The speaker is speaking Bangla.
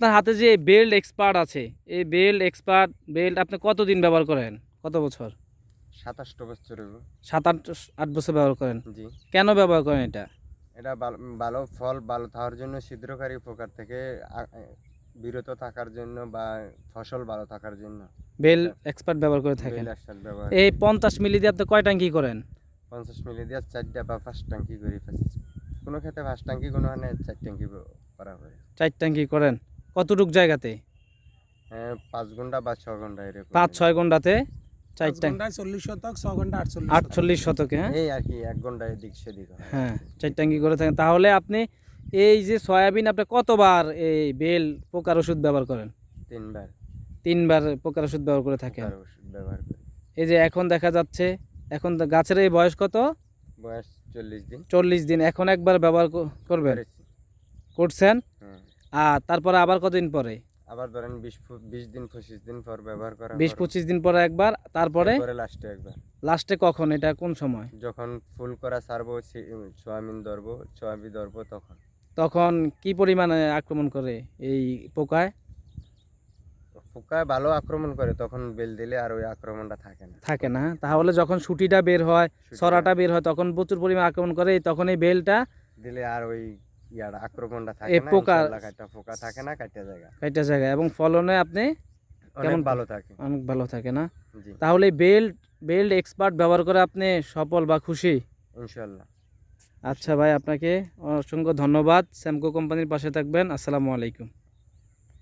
আপনার হাতে যে বেল্ট এক্সপার্ট আছে এই বেল্ট এক্সপার্ট বেল্ট আপনি কতদিন ব্যবহার করেন? কত বছর? সাতাশটা বছর সাত আট আট বছর ব্যবহার করেন? জি। কেন ব্যবহার করেন এটা? এটা ভালো- ফল ভালো থাকার জন্য ছিদ্রকারী উপকার থেকে বিরত থাকার জন্য বা ফসল ভালো থাকার জন্য। বেল এক্সপার্ট ব্যবহার করে থাকেন। এই পঞ্চাশ মিলি দিয়ে আপনি কয় ট্যাঙ্কি করেন? পঞ্চাশ মিলি দিয়ে চারটা বা পাঁচ ট্যাঙ্কি করি। কোনো ক্ষেত্রে পাঁচ ট্যাঙ্কি কোনো চার ট্যাঙ্কি করা হয়। চার ট্যাঙ্কি করেন। কতটুক জায়গাতে? হ্যাঁ পাঁচ ঘণ্টা বা ছ ঘণ্টা এরকম। পাঁচ ছয় ঘন্টাতে? চল্লিশ শতক ছ ঘণ্টা আটচল্লিশ শতকে। হ্যাঁ? এই আর কি এক ঘণ্টা এদিক সেদিক হয়। হ্যাঁ চার ট্যাঙ্কি করে থাকেন? তাহলে আপনি এই যে সয়াবিন আপনি কতবার এই বেল পোকার ওষুধ ব্যবহার করেন? তিনবার। তিনবার পোকার ওষুধ ব্যবহার করে থাকেন? ওষুধ ব্যবহার করি। এই যে এখন দেখা যাচ্ছে এখন গাছের এই বয়স কত? বয়স চল্লিশ দিন। চল্লিশ দিন। এখন একবার ব্যবহার করবেন? করেছি। করছেন? হ্যাঁ। আর তারপরে আবার কতদিন পরে? আবার ধরেন বিশ বিশ দিন পঁচিশ দিন পর ব্যবহার করা বিশ পঁচিশ দিন পরে একবার তারপরে? লাস্টে একবার। লাস্টে কখন? এটা কোন সময়? যখন ফুল করা ছাড়বো সে- সোয়াবিন ধরবো সোয়াবিন ধরবো তখন। তখন কি পরিমাণে আক্রমণ করে এই পোকায়? পোকায় ভালো আক্রমণ করে তখন বেল দিলে আর ওই আক্রমণটা থাকে না। থাকে না তাহলে যখন সুটিটা বের হয় সরাটা বের হয় তখন প্রচুর পরিমাণে আক্রমণ করে তখন এই বেলটা দিলে আর ওই ইয়ার আক্রমণটা থাকে না পোকা- কাটা পোকা থাকে না কাটা জায়গা। কাটা জায়গা। এবং ফলনে আপনি কেমন ভালো থাকে। অনেক ভালো থাকে না? তাহলে বেল্ট বেল্ট এক্সপার্ট ব্যবহার করে আপনি সফল বা খুশি? ইনশাল্লাহ। আচ্ছা ভাই আপনাকে অসংখ্য ধন্যবাদ। স্যামকো কোম্পানির পাশে থাকবেন। আসসালামু আলাইকুম।